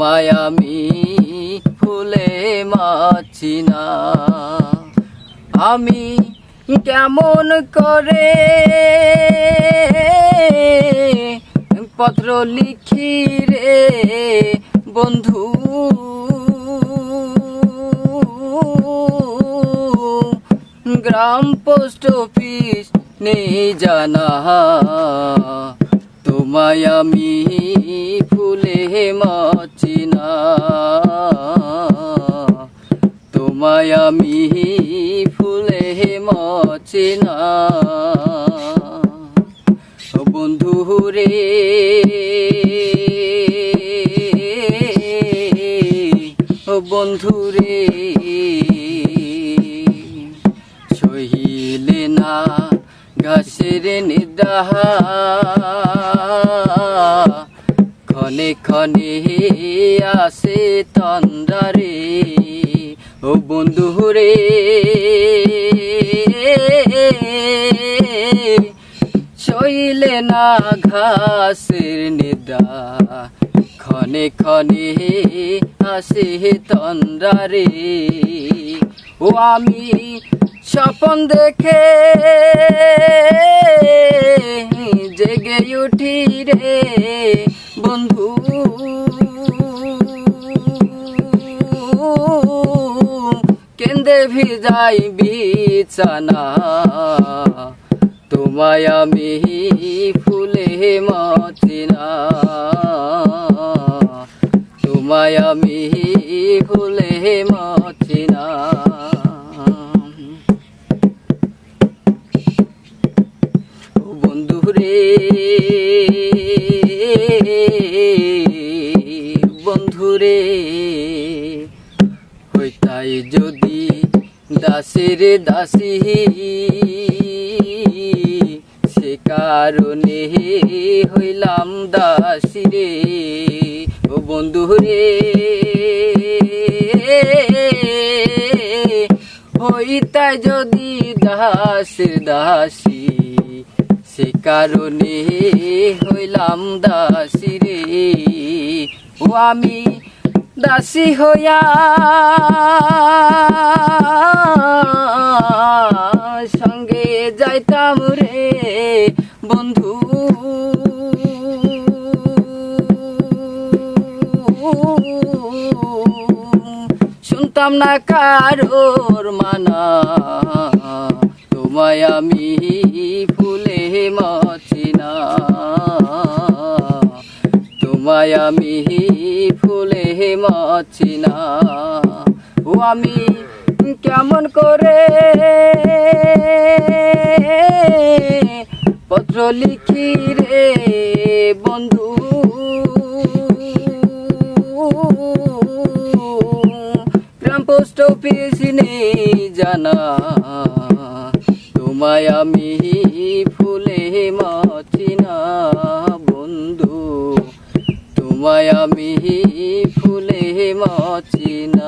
তোমায় আমি ফুলে মাছি না। আমি কেমন করে পত্র লিখি রে বন্ধু? গ্রাম পোস্ট অফিস নেই জানা। তোমায় আমি ফুলে মাছি আমি ফুলে মাছি না বন্ধু রে। ও বন্ধু রে। সহিলে না ঘাসের নিদাহা ক্ষণে ক্ষণে আসে তন্দারে ও বন্ধু রে শৈলে না ঘাসের নিদা ক্ষণে ক্ষণে আসে তন্দারে ও আমি স্বপন দেখে জেগে উঠি রে। বন্ধু কেন্দে ভিজাই বিছানা। তোমায় আমি ফুলে মাছিনা তোমায় আমি ফুলে মাছিনা ও বন্ধু রে হইতাই যদি দাসের দাসী সে কারণে হইলাম দাসী রে, ও বন্ধু রে। হইতাই যদি দাসের দাসী সে কারণে হইলাম দাসী রে, ও আমি দাসী হইয়া সঙ্গে যাইতাম রে বন্ধু। শুনতাম না কারোর মানা তোমায় আমি ফুলে মাছিনা তোমায় আমি ফুলে মাছিনা ও আমি কেমন করে পত্র লিখি রে বন্ধু? গ্রাম পোস্ট অফিস নেই জানা। তোমায় আমি ফুলে মাছিনা আমি ফুলে মাছিনা